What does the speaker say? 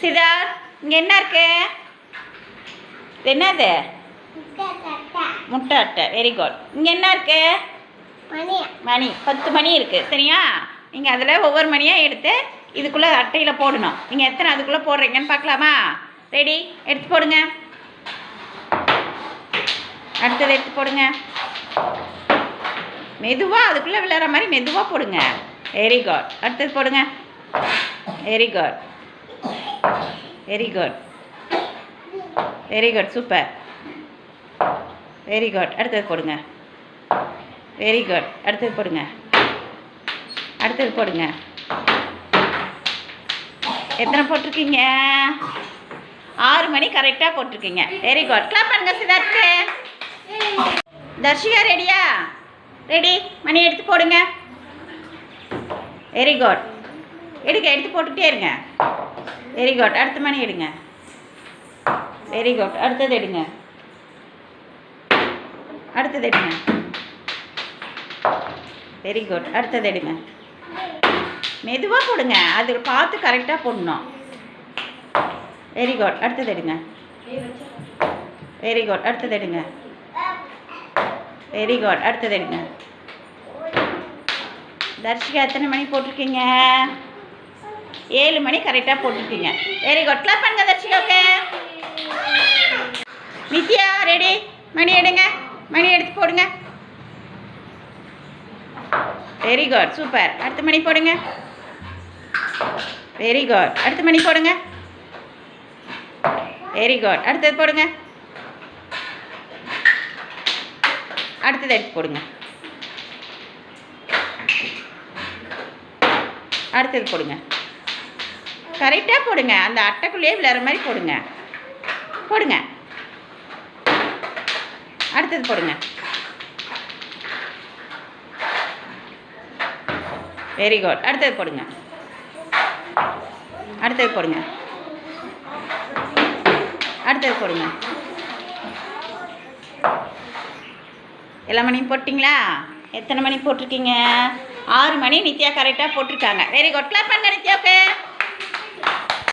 சிதார்த் இங்கே என்ன இருக்கு? என்னது? முட்டை அட்டை வெரி குட் இங்கே என்ன இருக்கு? மணி. பத்து மணி இருக்குது சரியா? நீங்கள் அதில் ஒவ்வொரு மணியாக எடுத்து இதுக்குள்ளே அட்டையில் போடணும். நீங்கள் எத்தனை அதுக்குள்ளே போடுறீங்கன்னு பார்க்கலாமா? ரெடி எடுத்து போடுங்க. அடுத்தது எடுத்து போடுங்க. மெதுவாக அதுக்குள்ளே விளையாடுற மாதிரி மெதுவாக போடுங்க. வெரி குட் அடுத்தது போடுங்க. Very good very good very good super very good அடுத்தது போடுங்க. வெரி குட் அடுத்தது போடுங்க. அடுத்தது போடுங்க. எத்தனை போட்டிருக்கீங்க? ஆறு மணி கரெக்டாக போட்டிருக்கீங்க. வெரி குட் கிளாப் பண்ணுங்க சிதார்த்து தர்ஷிகா ரெடியா ரெடி மணி எடுத்து போடுங்க. வெரி குட் எடுக்க எடுத்து போட்டுக்கிட்டே இருங்க. வெரி குட் அடுத்த மணி எடுங்க. வெரி குட் அடுத்தது எடுங்க. அடுத்தது எடுங்க. வெரி குட் அடுத்தது எடுங்க. மெதுவாக போடுங்க. அது பார்த்து கரெக்டாக போடணும். வெரி குட் அடுத்தது எடுங்க. வெரி குட் அடுத்தது எடுங்க. வெரி குட் அடுத்தது எடுங்க. தர்ஷிகா எத்தனை மணி போட்டிருக்கீங்க? ஏழு மணி கரெக்டாக போட்டுக்கிங்க வெரி குட் கிளாப் பண்ணுங்க தர்ஷிகாவுக்கு. நித்யா ரெடி மணி எடுங்க. மணி எடுத்து போடுங்க. வெரி குட் சூப்பர் அடுத்த மணி போடுங்க. வெரி குட் அடுத்த மணி போடுங்க. வெரி குட் அடுத்தது போடுங்க. அடுத்தது எடுத்து போடுங்க. அடுத்தது போடுங்க. கரெக்டாக போடுங்க. அந்த அட்டைக்குள்ளேயே விளையாடுற மாதிரி போடுங்க. போடுங்க. அடுத்தது போடுங்க. வெரி குட் அடுத்தது போடுங்க. அடுத்தது போடுங்க. அடுத்தது போடுங்க. எல்லா மணியும் போட்டிங்களா? எத்தனை மணி போட்டிருக்கீங்க? ஆறு மணி நித்யா கரெக்டாக போட்டிருக்காங்க. வெரி குட் கிளாப் பண்ணுங்க நித்யாவுக்கு.